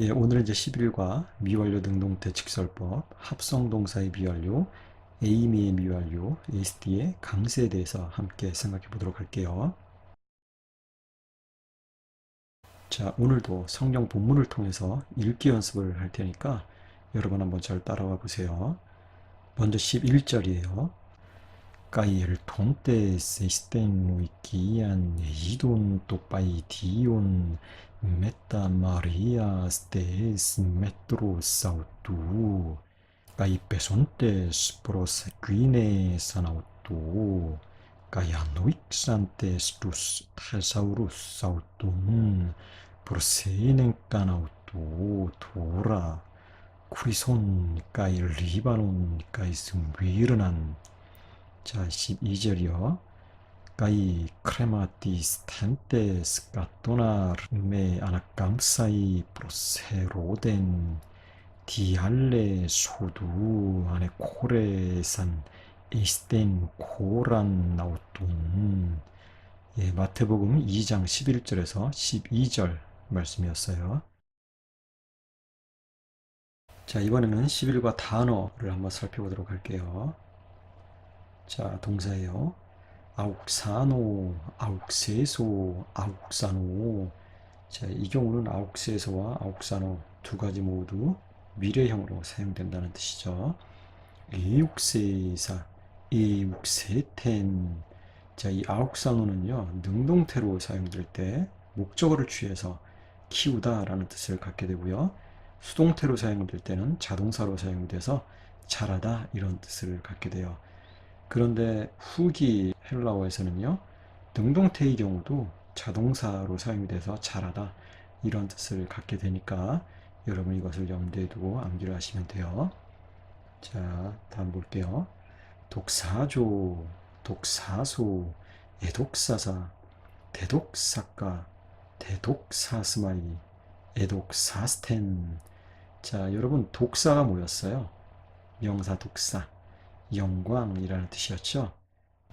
예, 오늘은 이제 11과 미완료 능동태 직설법, 합성동사의 미완료, 에이미의 미완료, ASD의 강세에 대해서 함께 생각해 보도록 할게요. 자, 오늘도 성경 본문을 통해서 읽기 연습을 할 테니까 여러분 한번 잘 따라와 보세요. 먼저 11절이에요. Cael tontes estenoikian eidon topaidion meta Marias tes metros autu kai pesontes prosequine sanautu kai anoixantes tus thesaurus autum prosenen canautu tora 쿠리손 까이 자 12절이요 까이 크레마티스 텐테 스카토나 메 아나감사이 프로세로덴 디알레 소두 안에 코레산 이스텐 코란 나우툰 예, 마태복음 2장 11절에서 12절 말씀이었어요. 자, 이번에는 11과 단어를 한번 살펴보도록 할게요. 자, 동사예요. 아욱사노, 아욱세소, 아욱사노. 자, 이 경우는 아욱세소와 아욱사노 두 가지 모두 미래형으로 사용된다는 뜻이죠. 에욱세사, 에욱세텐. 자, 이 아욱사노는요, 능동태로 사용될 때 목적어를 취해서 키우다 라는 뜻을 갖게 되고요. 수동태로 사용될 때는 자동사로 사용돼서 잘하다 이런 뜻을 갖게 돼요. 그런데 후기 헬라어에서는요, 능동태의 경우도 자동사로 사용이 돼서 잘하다 이런 뜻을 갖게 되니까 여러분 이것을 염두에 두고 암기를 하시면 돼요. 자, 다음 볼게요. 독사조, 독사소, 애독사사, 대독사가, 대독사스마이, 애독사스텐. 자, 여러분 독사가 뭐였어요? 명사 독사. 영광이라는 뜻이었죠.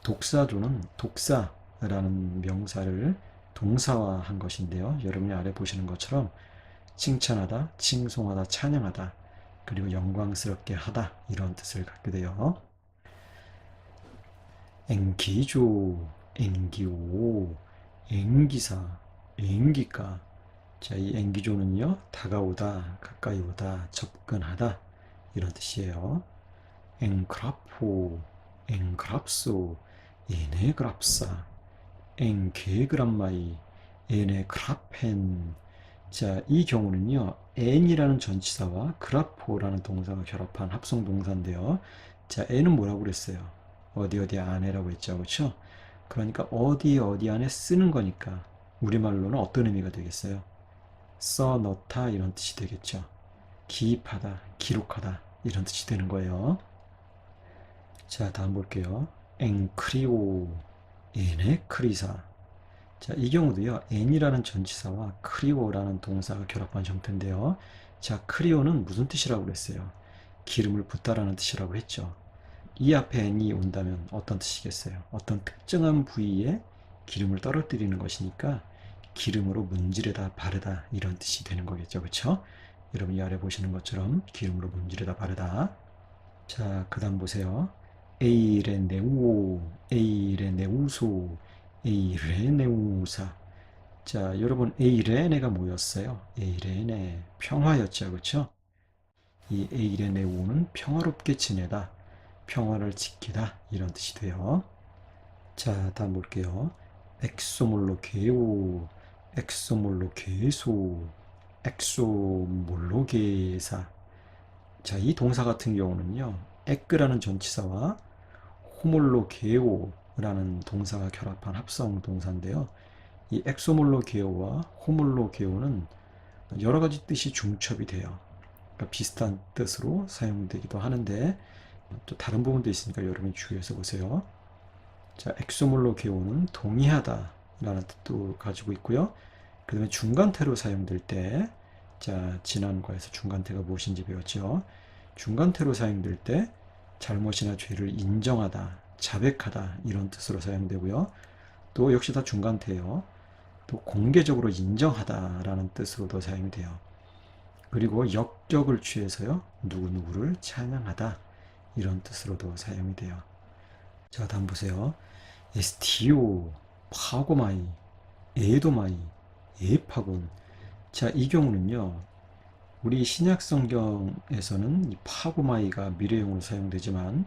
독사조는 독사라는 명사를 동사화한 것인데요. 여러분이 아래 보시는 것처럼 칭찬하다, 칭송하다, 찬양하다, 그리고 영광스럽게 하다 이런 뜻을 갖게 돼요. 앵기조, 앵기오, 앵기사, 앵기가. 자, 이 앵기조는요, 다가오다, 가까이 오다, 접근하다 이런 뜻이에요. 앵크라포, 앵크랍소, 에네그랍사, 앵게그람마이, 에네그라펜. 자, 이 경우는요, 앤이라는 전치사와 그라포라는 동사가 결합한 합성 동사인데요. 자, 앤은 뭐라고 그랬어요? 어디 어디 안에라고 했죠. 그렇죠? 그러니까 어디 어디 안에 쓰는 거니까 우리말로는 어떤 의미가 되겠어요? 써 넣다 이런 뜻이 되겠죠. 기입하다, 기록하다 이런 뜻이 되는 거예요. 자, 다음 볼게요. 앵크리오, 에네크리사. 자, 이 경우도요, 앤이라는 전치사와 크리오라는 동사가 결합한 형태인데요. 자, 크리오는 무슨 뜻이라고 그랬어요? 기름을 붓다라는 뜻이라고 했죠. 이 앞에 앤이 온다면 어떤 뜻이겠어요? 어떤 특정한 부위에 기름을 떨어뜨리는 것이니까 기름으로 문지르다 바르다 이런 뜻이 되는 거겠죠. 그렇죠? 여러분 이 아래 보시는 것처럼 기름으로 문지르다 바르다. 자, 그 다음 보세요. 에이레네우, 에이레네우소, 에이레네우사. 자, 여러분 에이레네가 뭐였어요? 에이레네 평화였죠, 그렇죠? 이 에이레네우는 평화롭게 지내다, 평화를 지키다 이런 뜻이 돼요. 자, 다음 볼게요. 엑소몰로 게오, 엑소몰로 게소, 엑소몰로 게사. 자, 이 동사 같은 경우는요, 에크라는 전치사와 호몰로게오라는 동사가 결합한 합성 동사인데요. 이 엑소몰로게오와 호몰로게오는 여러 가지 뜻이 중첩이 돼요. 그러니까 비슷한 뜻으로 사용되기도 하는데 또 다른 부분도 있으니까 여러분이 주의해서 보세요. 자, 엑소몰로게오는 동의하다 라는 뜻도 가지고 있고요. 그 다음에 중간태로 사용될 때, 자, 지난 과에서 중간태가 무엇인지 배웠죠. 중간태로 사용될 때 잘못이나 죄를 인정하다, 자백하다 이런 뜻으로 사용되고요. 또 역시 다 중간태예요. 또 공개적으로 인정하다라는 뜻으로도 사용이 돼요. 그리고 역격을 취해서요. 누구누구를 찬양하다. 이런 뜻으로도 사용이 돼요. 자, 다음 보세요. 에스티오, 파고마이, 에도마이, 에파곤. 자, 이 경우는요. 우리 신약 성경에서는 이 파고마이가 미래형으로 사용되지만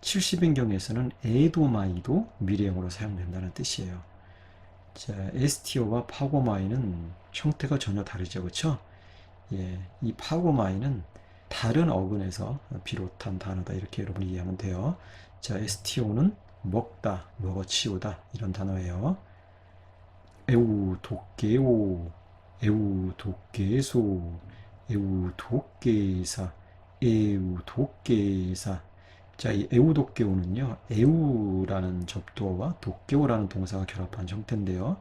70인경에서는 에도마이도 미래형으로 사용된다는 뜻이에요. 자, 에스티오와 파고마이는 형태가 전혀 다르죠. 그렇죠? 예, 이 파고마이는 다른 어근에서 비롯한 단어다 이렇게 여러분이 이해하면 돼요. 자, STO는 먹다, 먹어치우다 이런 단어예요. 에우 도깨오, 에우 도깨소, 에우 도깨사, 에우 도깨사. 자, 이 에우 도깨오는요, 에우라는 접두어와 도깨오라는 동사가 결합한 형태인데요.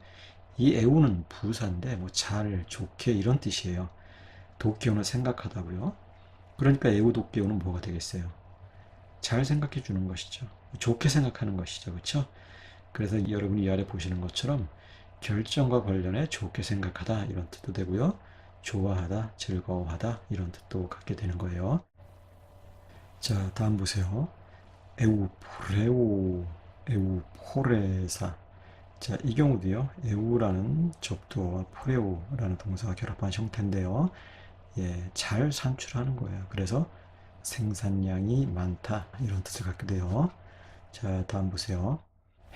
이 에우는 부사인데 뭐 잘, 좋게 이런 뜻이에요. 도깨오는 생각하다고요. 그러니까 에우 도깨오는 뭐가 되겠어요? 잘 생각해 주는 것이죠. 좋게 생각하는 것이죠. 그렇죠? 그래서 여러분이 이 아래 보시는 것처럼 결정과 관련해 좋게 생각하다 이런 뜻도 되고요. 좋아하다, 즐거워하다 이런 뜻도 갖게 되는 거예요. 자, 다음 보세요. 에우포레오, 에우포레사. 자, 이 경우도요. 에우라는 접두어와 포레오라는 동사가 결합한 형태인데요. 예, 잘 산출하는 거예요. 그래서 생산량이 많다 이런 뜻을 갖게 돼요. 자, 다음 보세요.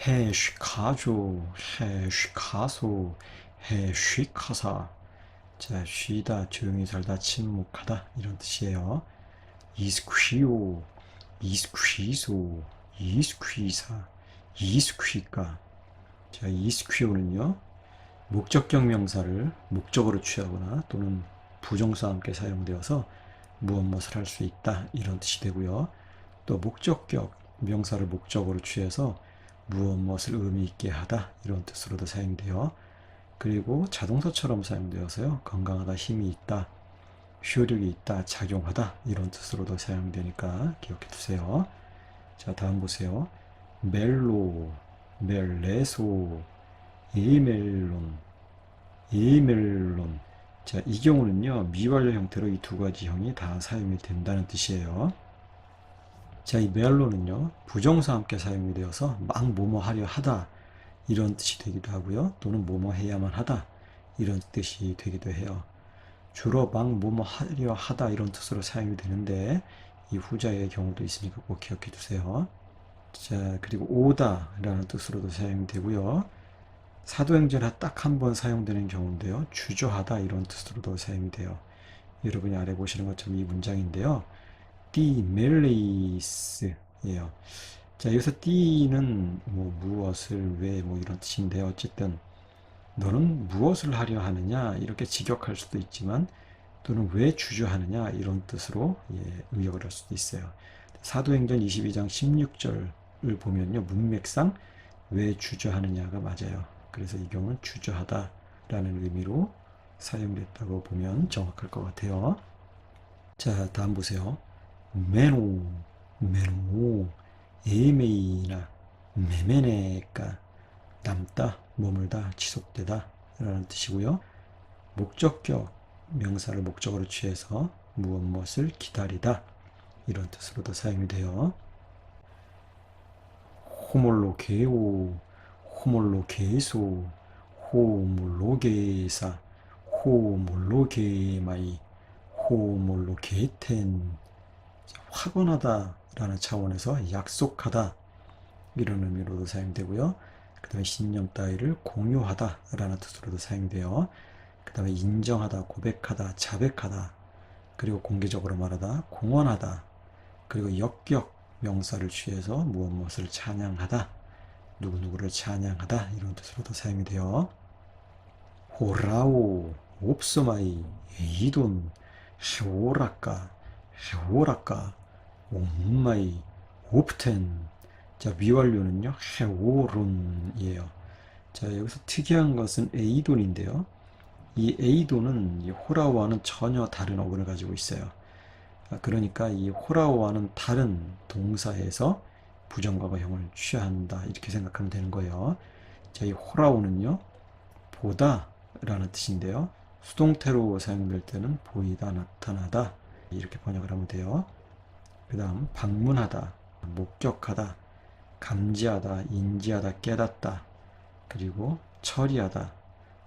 해쉬카조, 해쉬카소, 해쉬카사. 자, 쉬다, 조용히 살다, 침묵하다 이런 뜻이에요. 이스퀴오, 이스퀴소, 이스퀴사, 이스퀴가. 자, 이스퀴오는요. 목적격 명사를 목적으로 취하거나 또는 부정사와 함께 사용되어서 무엇 무엇을 할 수 있다 이런 뜻이 되고요. 또 목적격 명사를 목적으로 취해서 무엇 무엇을 의미 있게 하다 이런 뜻으로도 사용돼요. 그리고 자동사처럼 사용되어서요. 건강하다, 힘이 있다, 효력이 있다, 작용하다 이런 뜻으로도 사용되니까 기억해 두세요. 자, 다음 보세요. 멜로, 멜레소, 에멜론, 에멜론. 자, 이 경우는요, 미완료 형태로 이 두 가지 형이 다 사용이 된다는 뜻이에요. 자, 이 멜로는요, 부정사 함께 사용이 되어서 막 뭐뭐 하려 하다, 이런 뜻이 되기도 하고요. 또는 뭐뭐 해야만 하다, 이런 뜻이 되기도 해요. 주로 막 뭐뭐 하려 하다, 이런 뜻으로 사용이 되는데, 이 후자의 경우도 있으니까 꼭 기억해 두세요. 자, 그리고 오다라는 뜻으로도 사용이 되고요. 사도행전에 딱한 번 사용되는 경우인데요. 주저하다 이런 뜻으로도 사용이 돼요. 여러분이 아래 보시는 것처럼 이 문장인데요. 띠 멜레이스예요. 자, 여기서 띠는 뭐 무엇을 왜 뭐 이런 뜻인데 어쨌든 너는 무엇을 하려 하느냐 이렇게 직역할 수도 있지만 또는 왜 주저하느냐 이런 뜻으로 예, 의역을 할 수도 있어요. 사도행전 22장 16절을 보면요. 문맥상 왜 주저하느냐가 맞아요. 그래서 이 경우는 주저하다라는 의미로 사용됐다고 보면 정확할 것 같아요. 자, 다음 보세요. 메노, 메노, 에메이나, 메메네가 남다, 머물다, 지속되다 라는 뜻이고요. 목적격 명사를 목적으로 취해서 무엇 무엇을 기다리다 이런 뜻으로도 사용이 돼요. 호몰로게오, 호몰로게소, 호몰로게사, 호몰로게마이, 호몰로게텐 확언하다 라는 차원에서 약속하다 이런 의미로도 사용되고요. 그 다음에 신념 따위를 공유하다 라는 뜻으로도 사용돼요. 그 다음에 인정하다, 고백하다, 자백하다 그리고 공개적으로 말하다, 공언하다 그리고 역격 명사를 취해서 무엇 무엇을 찬양하다 누구누구를 찬양하다 이런 뜻으로도 사용이 돼요. 호라오, 옵소마이, 이돈, 헤오라까, 헤오라까, 옴마이, 옵텐. 자, 미완료는요, 헤오론이에요. 자, 여기서 특이한 것은 에이돈인데요. 이 에이돈은 이 호라오와는 전혀 다른 어근을 가지고 있어요. 그러니까 이 호라오와는 다른 동사에서 부정과거형을 취한다 이렇게 생각하면 되는 거예요. 자, 이 호라오는요 보다 라는 뜻인데요. 수동태로 사용될 때는 보이다, 나타나다 이렇게 번역을 하면 돼요. 그 다음 방문하다, 목격하다, 감지하다, 인지하다, 깨닫다 그리고 처리하다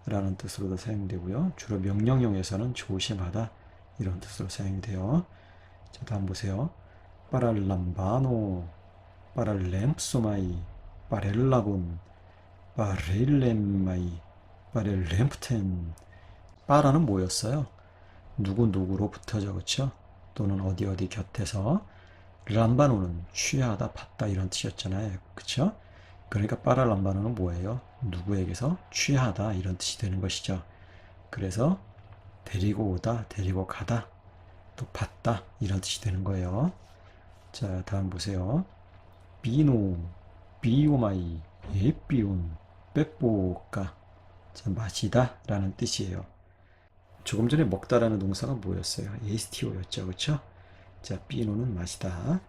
라는 뜻으로도 사용되고요. 주로 명령형에서는 조심하다 이런 뜻으로 사용돼요. 자, 다음 보세요. 빠랄람바노, 빠랄램프소마이, 빠렐라본, 빠렐렘마이, 빠렐렘프텐. 빠라는 뭐였어요? 누구 누구로부터죠, 그쵸? 또는 어디 어디 곁에서. 람바노는 취하다, 받다 이런 뜻이었잖아요, 그쵸? 그러니까 빠랄람바노는 뭐예요? 누구에게서 취하다 이런 뜻이 되는 것이죠. 그래서 데리고 오다, 데리고 가다, 또 받다 이런 뜻이 되는 거예요. 자, 다음 보세요. 비노, 비오마이, 예비온, 빼뽀까. 자, 마시다 라는 뜻이에요. 조금 전에 먹다라는 동사가 뭐였어요? ASTO였죠. 그쵸? 자, 비노는 마시다.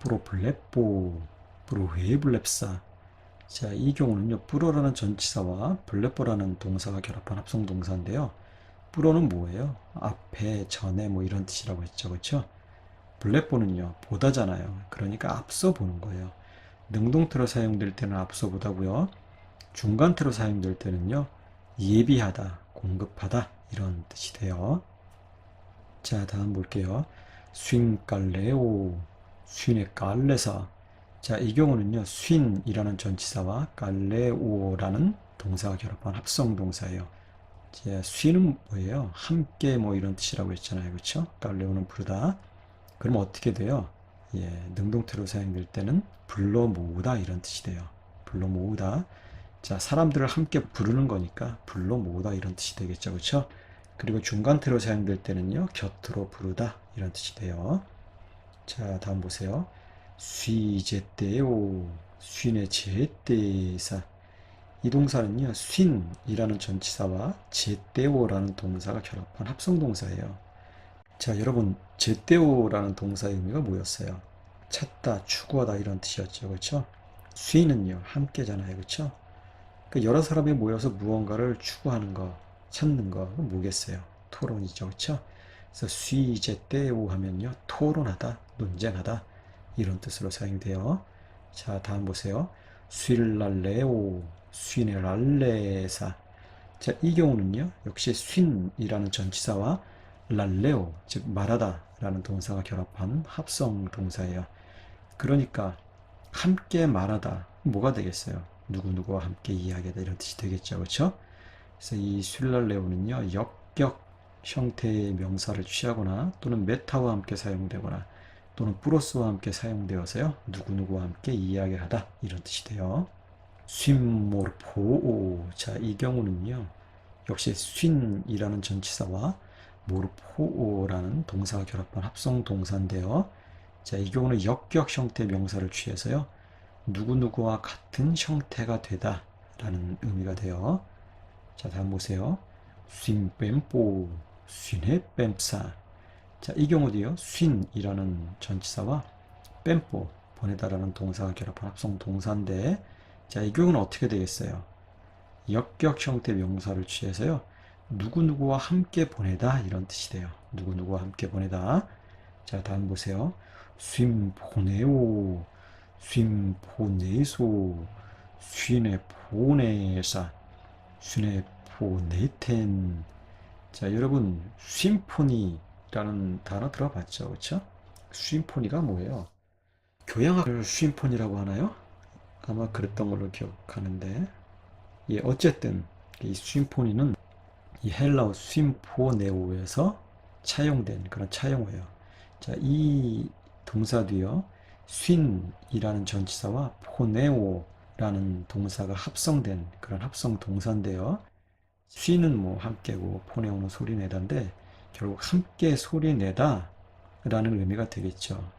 프로플레뽀, 프로헤블랩사. 자, 이 경우는요, 프로라는 전치사와 블레뽀라는 동사가 결합한 합성 동사인데요. 프로는 뭐예요? 앞에, 전에 뭐 이런 뜻이라고 했죠. 그쵸? 블랙보는요, 보다잖아요. 그러니까 앞서 보는 거예요. 능동태로 사용될 때는 앞서 보다고요. 중간태로 사용될 때는요, 예비하다, 공급하다 이런 뜻이 돼요. 자, 다음 볼게요. 쉰깔레오, 쉰의 깔레사. 자, 이 경우는요, 쉰이라는 전치사와 깔레오라는 동사가 결합한 합성 동사예요. 자, 쉰은 뭐예요? 함께 뭐 이런 뜻이라고 했잖아요. 그렇죠? 깔레오는 부르다. 그럼 어떻게 돼요? 예, 능동태로 사용될 때는 불러 모으다 이런 뜻이 돼요. 불러 모으다. 자, 사람들을 함께 부르는 거니까 불러 모으다 이런 뜻이 되겠죠. 그렇죠? 그리고 중간태로 사용될 때는요. 곁으로 부르다 이런 뜻이 돼요. 자, 다음 보세요. 쉬제때요. 쉰의 제때사. 이 동사는요. 쉰이라는 전치사와 제때오라는 동사가 결합한 합성 동사예요. 자, 여러분, 제때오라는 동사의 의미가 뭐였어요? 찾다, 추구하다 이런 뜻이었죠. 그렇죠? 쉬는요. 함께잖아요. 그렇죠? 그 여러 사람이 모여서 무언가를 추구하는 거, 찾는 거 뭐겠어요? 토론이죠. 그렇죠? 그래서 쉬제때오 하면요. 토론하다, 논쟁하다 이런 뜻으로 사용돼요. 자, 다음 보세요. 쉴랄레오, 쉰의랄레사. 자, 이 경우는요. 역시 쉰이라는 전치사와 랄레오, 즉 말하다 라는 동사가 결합한 합성 동사예요. 그러니까 함께 말하다 뭐가 되겠어요? 누구누구와 함께 이야기하다 이런 뜻이 되겠죠. 그렇죠? 그래서 이 슐랄레오는요. 역격 형태의 명사를 취하거나 또는 메타와 함께 사용되거나 또는 플러스와 함께 사용되어서요. 누구누구와 함께 이야기하다 이런 뜻이 돼요. 쉰모르포오 자, 이 경우는요. 역시 쉰이라는 전치사와 모르포라는 동사가 결합한 합성 동사인데요. 자, 이 경우는 역격 형태 명사를 취해서요. 누구누구와 같은 형태가 되다 라는 의미가 돼요. 자, 다음 보세요. 쉰뱀뽀, 쉰의 뱀사. 자, 이 경우도요. 쉰이라는 전치사와 뱀뽀, 보내다라는 동사가 결합한 합성 동사인데 자, 이 경우는 어떻게 되겠어요? 역격 형태 명사를 취해서요. 누구누구와 함께 보내다 이런 뜻이 돼요. 누구누구와 함께 보내다. 자, 다음 보세요. 쉼 보내오, 쉼 보내소, 쉰에 보내사, 쉰에 보내텐. 자, 여러분, 쉼포니라는 단어 들어봤죠? 그쵸? 쉼포니가 뭐예요? 교양학을 쉼포니라고 하나요? 아마 그랬던 걸로 기억하는데. 예, 어쨌든, 이 쉼포니는 이 헬라어 쉼포네오에서 차용된 그런 차용어예요. 자, 이 동사도요. 쉰이라는 전치사와 포네오 라는 동사가 합성된 그런 합성 동사인데요. 쉰은 뭐 함께고 포네오는 소리 내다인데 결국 함께 소리 내다 라는 의미가 되겠죠.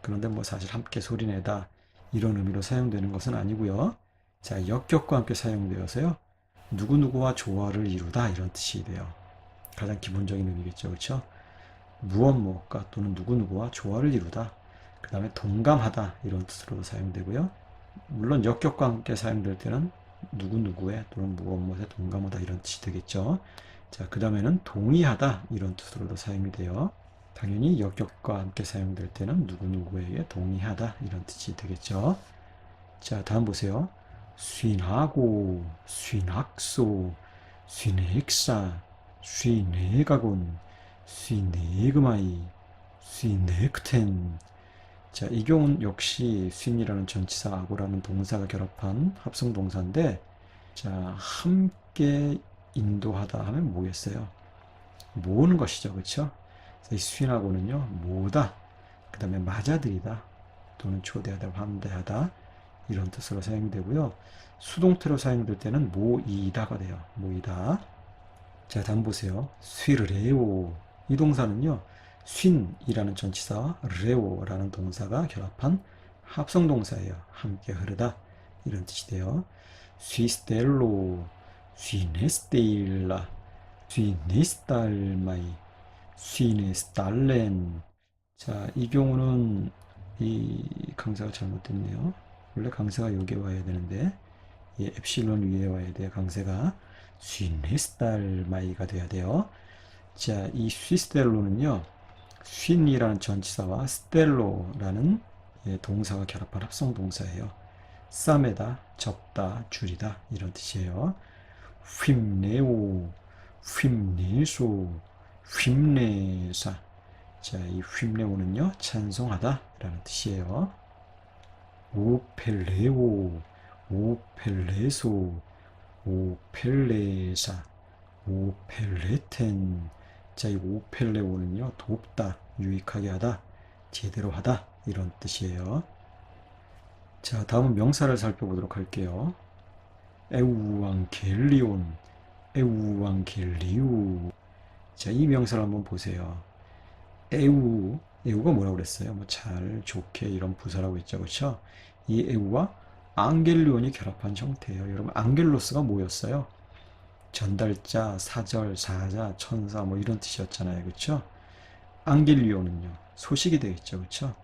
그런데 뭐 사실 함께 소리 내다 이런 의미로 사용되는 것은 아니고요. 자, 역격과 함께 사용되어서요. 누구누구와 조화를 이루다 이런 뜻이 돼요. 가장 기본적인 의미겠죠. 그렇죠? 무엇 무엇과 또는 누구누구와 조화를 이루다. 그 다음에 동감하다 이런 뜻으로도 사용되고요. 물론 역격과 함께 사용될 때는 누구누구에 또는 무엇 무엇에 동감하다 이런 뜻이 되겠죠. 자, 그 다음에는 동의하다 이런 뜻으로도 사용이 돼요. 당연히 역격과 함께 사용될 때는 누구누구에게 동의하다 이런 뜻이 되겠죠. 자, 다음 보세요. 쉰하고, 쉰학소, 쉰액사, 쉰내가곤, 쉰내그마이, 쉰넥텐. 자, 이 경우는 역시 쉰이라는 전치사 아고라는 동사가 결합한 합성 동사인데, 자, 함께 인도하다 하면 뭐겠어요? 모으는 것이죠. 그렇죠? 이 쉰하고는요, 모으다, 그 다음에 맞아들이다, 또는 초대하다, 환대하다, 이런 뜻으로 사용되고요. 수동태로 사용될 때는 모이다가 돼요. 모이다. 자, 다음 보세요. 쇠르레오. 이 동사는요, 쉰이라는 전치사와 레오라는 동사가 결합한 합성 동사예요. 함께 흐르다. 이런 뜻이 돼요. 휘스텔로, 휘네스테일라, 휘네스탈마이, 휘네스탈렌. 자, 이 경우는 이 강사가 잘못됐네요. 원래 강세가 여기에 와야 되는데 이 엡실론 위에 와야 돼요. 강세가 쉰히스달 마이가 돼야 돼요. 자, 이 휘스텔로는요. 쉰이라는 전치사와 스텔로라는 예, 동사가 결합한 합성 동사예요. 싸매다, 접다, 줄이다 이런 뜻이에요. 휨내오, 휨내소, 휨내사. 자, 이 휨내오는요 찬송하다 라는 뜻이에요. 오펠레오, 오펠레소, 오펠레사, 오펠레텐. 자, 이 오펠레오는요, 돕다, 유익하게 하다, 제대로 하다, 이런 뜻이에요. 자, 다음은 명사를 살펴보도록 할게요. 에우앙겔리온, 에우앙겔리우. 자, 이 명사를 한번 보세요. 에우, 에우가 뭐라고 그랬어요? 뭐 잘, 좋게 이런 부사라고 했죠. 그렇죠? 이 에우와 앙겔리온이 결합한 형태예요. 여러분, 앙겔로스가 뭐였어요? 전달자, 사절, 사자, 천사 뭐 이런 뜻이었잖아요. 그렇죠? 앙겔리온은요. 소식이 되겠죠. 그렇죠?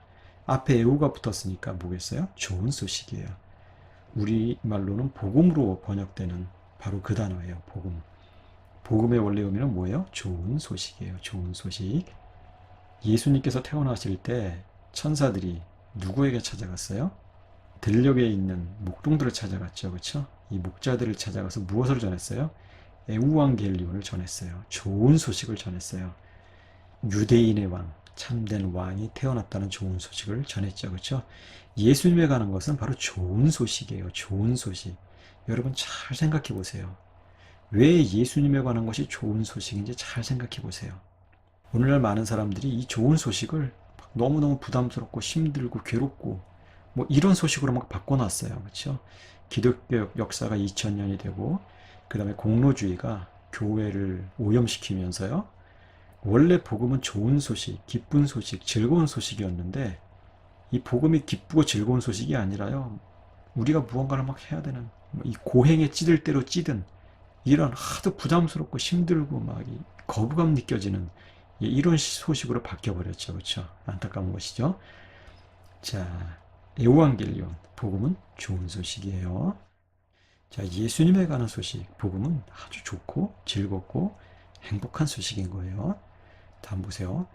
앞에 에우가 붙었으니까 뭐겠어요? 좋은 소식이에요. 우리말로는 복음으로 번역되는 바로 그 단어예요. 복음. 복음의 원래 의미는 뭐예요? 좋은 소식이에요. 좋은 소식. 예수님께서 태어나실 때 천사들이 누구에게 찾아갔어요? 들녘에 있는 목동들을 찾아갔죠. 그렇죠? 이 목자들을 찾아가서 무엇을 전했어요? 에우왕겔리온을 전했어요. 좋은 소식을 전했어요. 유대인의 왕, 참된 왕이 태어났다는 좋은 소식을 전했죠. 그렇죠? 예수님에 관한 것은 바로 좋은 소식이에요. 좋은 소식. 여러분 잘 생각해 보세요. 왜 예수님에 관한 것이 좋은 소식인지 잘 생각해 보세요. 오늘날 많은 사람들이 이 좋은 소식을 너무너무 부담스럽고 힘들고 괴롭고 뭐 이런 소식으로 막 바꿔놨어요. 그렇죠? 기독교 역사가 2000년이 되고 그 다음에 공로주의가 교회를 오염시키면서요. 원래 복음은 좋은 소식, 기쁜 소식, 즐거운 소식이었는데 이 복음이 기쁘고 즐거운 소식이 아니라요. 우리가 무언가를 막 해야 되는 이 고행에 찌들 대로 찌든 이런 하도 부담스럽고 힘들고 막 거부감 느껴지는 예, 이런 소식으로 바뀌어버렸죠. 그렇죠? 안타까운 것이죠. 자, 에오안겔리온 복음은 좋은 소식이에요. 자, 예수님에 관한 소식, 복음은 아주 좋고 즐겁고 행복한 소식인 거예요. 다음 보세요.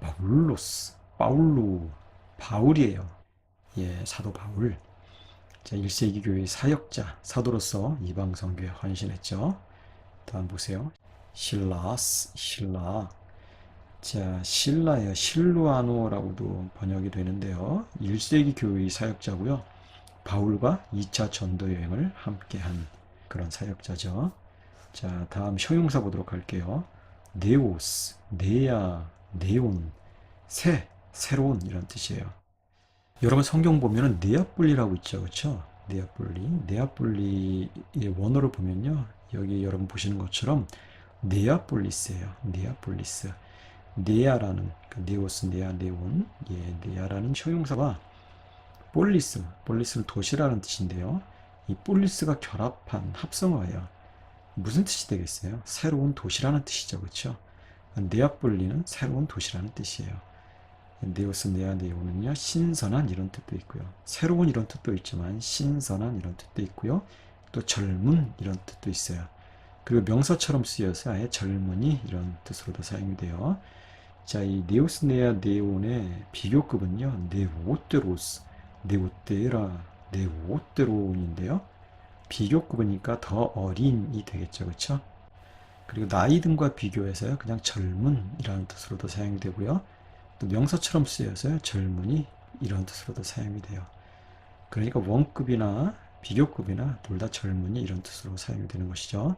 바울로스, 바울로, 바울이에요. 예, 사도 바울. 자, 1세기 교회 사역자, 사도로서 이방 성교에 헌신했죠. 다음 보세요. 실라스, 실라. 자, 실라예요. 실루아노라고도 번역이 되는데요. 1세기 교회의 사역자고요. 바울과 2차 전도 여행을 함께한 그런 사역자죠. 자, 다음 형용사 보도록 할게요. 네오스, 네아, 네온, 새, 새로운 이런 뜻이에요. 여러분 성경 보면은 네아뿔리라고 있죠. 그렇죠? 네아뿔리. 네아뿔리의 원어를 보면요. 여기 여러분 보시는 것처럼 네아폴리스예요. 네아폴리스. 네아라는 그 네오스 네아 네온 예 네아라는 효용사가 볼리스 볼리스는 도시라는 뜻인데요. 이 볼리스가 결합한 합성어예요. 무슨 뜻이 되겠어요? 새로운 도시라는 뜻이죠, 그렇죠? 네아폴리는 새로운 도시라는 뜻이에요. 네오스 네아 네온은요 신선한 이런 뜻도 있고요, 새로운 이런 뜻도 있지만 신선한 이런 뜻도 있고요, 또 젊은 이런 뜻도 있어요. 그리고 명사처럼 쓰여서 아예 젊은이 이런 뜻으로도 사용이 돼요. 자, 이 네오스 네아 네온의 비교급은요. 네오테로스, 네오테라, 네오테론인데요. 비교급이니까 더 어린이 되겠죠. 그렇죠? 그리고 나이 등과 비교해서요. 그냥 젊은이라는 뜻으로도 사용이 되고요. 또 명사처럼 쓰여서요. 젊은이 이런 뜻으로도 사용이 돼요. 그러니까 원급이나 비교급이나 둘 다 젊은이 이런 뜻으로 사용이 되는 것이죠.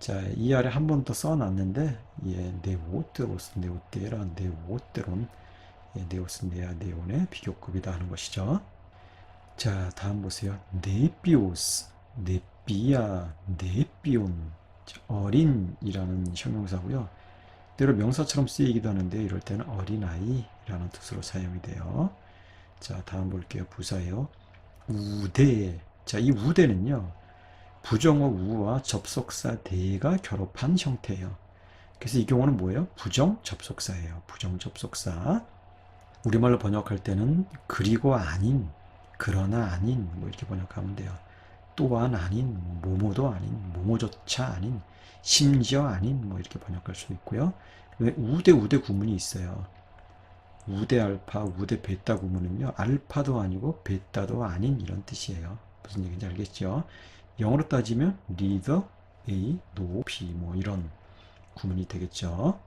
자, 이 아래 한 번 더 써놨는데, 예, 네오테로스, 네오테라, 네오테론, 예, 네오스, 네아, 네온의 비교급이다 하는 것이죠. 자, 다음 보세요. 네비오스, 네비아, 네비온. 자, 어린이라는 형용사고요. 때로 명사처럼 쓰이기도 하는데 이럴 때는 어린아이라는 뜻으로 사용이 돼요. 자, 다음 볼게요. 부사예요. 우대. 자, 이 우대는요. 부정어 우와 접속사 대가 결합한 형태예요. 그래서 이 경우는 뭐예요? 부정 접속사예요. 부정 접속사. 우리말로 번역할 때는 그리고 아닌, 그러나 아닌 뭐 이렇게 번역하면 돼요. 또한 아닌, 뭐뭐도 아닌, 뭐뭐조차 아닌, 심지어 아닌 뭐 이렇게 번역할 수 있고요. 왜 우대 우대 구문이 있어요. 우대 알파, 우대 베타 구문은요. 알파도 아니고 베타도 아닌 이런 뜻이에요. 무슨 얘기인지 알겠죠? 영어로 따지면 neither A, no B 뭐 이런 구문이 되겠죠.